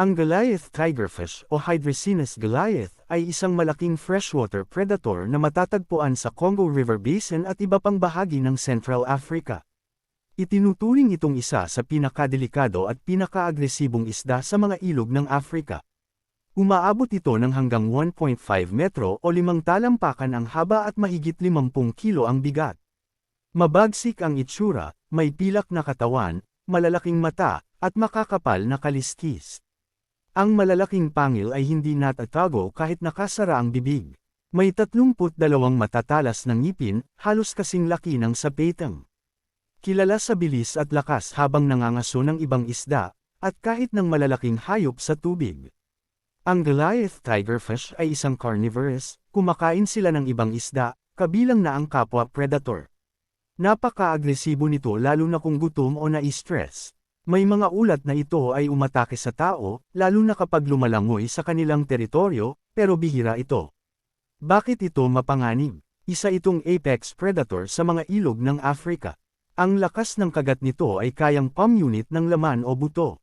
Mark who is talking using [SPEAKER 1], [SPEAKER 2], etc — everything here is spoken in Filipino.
[SPEAKER 1] Ang Goliath tigerfish o Hydrocinus goliath ay isang malaking freshwater predator na matatagpuan sa Congo River Basin at iba pang bahagi ng Central Africa. Itinuturing itong isa sa pinakadelikado at pinakaagresibong isda sa mga ilog ng Africa. Umaabot ito ng hanggang 1.5 metro o limang talampakan ang haba at mahigit 50 kilo ang bigat. Mabagsik ang itsura, may pilak na katawan, malalaking mata, at makakapal na kaliskis. Ang malalaking pangil ay hindi natatago kahit nakasara ang bibig. May 32 matatalas na ngipin, halos kasing laki ng sapetang. Kilala sa bilis at lakas habang nangangaso ng ibang isda, at kahit ng malalaking hayop sa tubig. Ang Goliath tigerfish ay isang carnivorous, kumakain sila ng ibang isda, kabilang na ang kapwa predator. Napaka-agresibo nito lalo na kung gutom o na-stress. May mga ulat na ito ay umatake sa tao, lalo na kapag lumalangoy sa kanilang teritoryo, pero bihira ito. Bakit ito mapanganib? Isa itong apex predator sa mga ilog ng Africa. Ang lakas ng kagat nito ay kayang pamunit ng laman o buto.